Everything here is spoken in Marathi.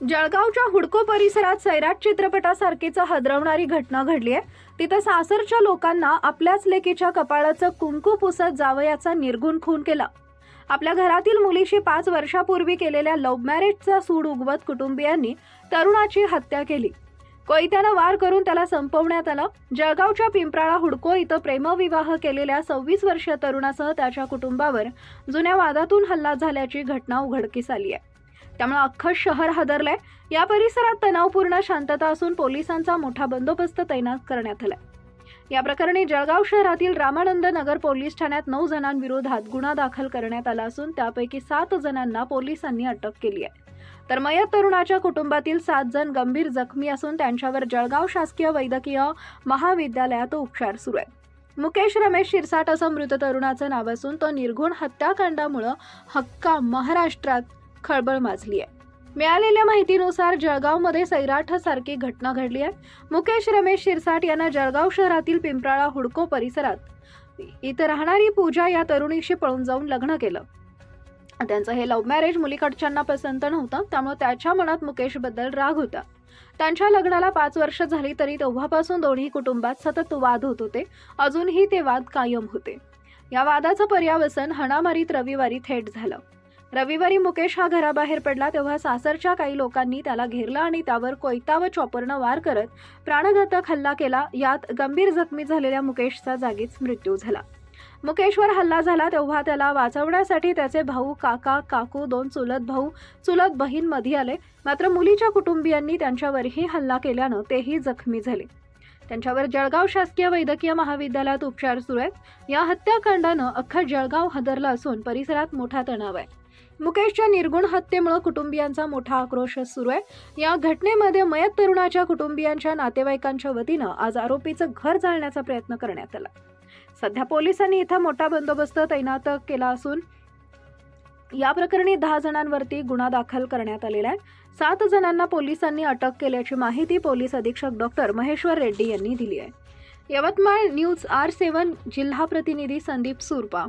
जळगावच्या हुडको परिसरात सैराट चित्रपटासारखीच हदरवणारी घटना घडली आहे. तिथं सासरच्या लोकांना आपल्याच लेकीच्या कपाळाचं कुंकू पुसत जावयाचा निर्गुण खून केला. आपल्या घरातील मुलीशी पाच वर्षापूर्वी केलेल्या लव्ह मॅरेजचा सूड उगवत कुटुंबियांनी तरुणाची हत्या केली. कोयत्यानं वार करून त्याला संपवण्यात आलं. जळगावच्या पिंपराळा हुडको इथं प्रेमविवाह केलेल्या सव्वीस वर्षीय तरुणासह त्याच्या कुटुंबावर जुन्या वादातून हल्ला झाल्याची घटना उघडकीस आली आहे. त्यामुळे अख्खं शहर हादरलंय. या परिसरात तणावपूर्ण शांतता असून पोलिसांचा मोठा बंदोबस्त तैनात करण्यात आलाय. या प्रकरणी जळगाव शहरातील रामानंद नगर पोलीस ठाण्यात नऊ जणांविरोधात गुन्हा दाखल करण्यात आला असून त्यापैकी सात जणांना पोलिसांनी अटक केली आहे. तर मयत तरुणाच्या कुटुंबातील सात जण गंभीर जखमी असून त्यांच्यावर जळगाव शासकीय वैद्यकीय महाविद्यालयात उपचार सुरू आहेत. मुकेश रमेश शिरसाट असं मृत तरुणाचं नाव असून तो निर्घुण हत्याकांडामुळं हक्का महाराष्ट्रात खळबळ माजली आहे मिळालेल्या माहितीनुसार जळगावमध्ये सैराठ सारखी घटना घडली आहे. मुकेश रमेश शिरसाट यांना जळगाव शहरातील पिंपराळा हुडको परिसरात इथं राहणारी पूजा या तरुणीशी पळून जाऊन लग्न केलं. त्यांचं हे लव्ह मॅरेज मुलीकडच्यांना पसंत नव्हतं त्यामुळे त्याच्या मनात मुकेशबद्दल राग होता. त्यांच्या लग्नाला पाच वर्ष झाली तरी तेव्हापासून दोन्ही कुटुंबात सतत वाद होत होते. अजूनही ते वाद कायम होते. या वादाचं पर्यावसन हणामारीत रविवारी थेट झालं. रविवारी मुकेश हा घराबाहेर पडला तेव्हा सासरच्या काही लोकांनी त्याला घेरला आणि त्यावर कोयता व चॉपरनं वार करत प्राणघातक हल्ला केला. यात गंभीर जखमी झालेल्या मुकेशचा जागीच मृत्यू झाला. मुकेशवर हल्ला झाला तेव्हा त्याला वाचवण्यासाठी त्याचे भाऊ काका काकू दोन चुलत भाऊ चुलत बहीणमध्ये आले. मात्र मुलीच्या कुटुंबियांनी त्यांच्यावरही हल्ला केल्यानं तेही जखमी झाले. त्यांच्यावर जळगाव शासकीय वैद्यकीय महाविद्यालयात उपचार सुरू आहेत. या हत्याकांडानं अख्खा जळगाव हादरला असून परिसरात मोठा तणाव आहे. मुकेशच्या निर्गुण हत्येमुळे कुटुंबियांचा मोठा आक्रोश सुरू आहे. या घटनेमध्ये मयत तरुणाच्या कुटुंबियांच्या नातेवाईकांच्या वतीनं आज आरोपीचं घर जाळण्याचा प्रयत्न करण्यात आला. सध्या पोलिसांनी इथं मोठा बंदोबस्त तैनात केला असून या प्रकरणी दहा जणांवरती गुन्हा दाखल करण्यात आलेला आहे. सात जणांना पोलिसांनी अटक केल्याची माहिती पोलीस अधीक्षक डॉक्टर महेश्वर रेड्डी यांनी दिली आहे. यवतमाळ न्यूज आर सेवन जिल्हा प्रतिनिधी संदीप सुरपा.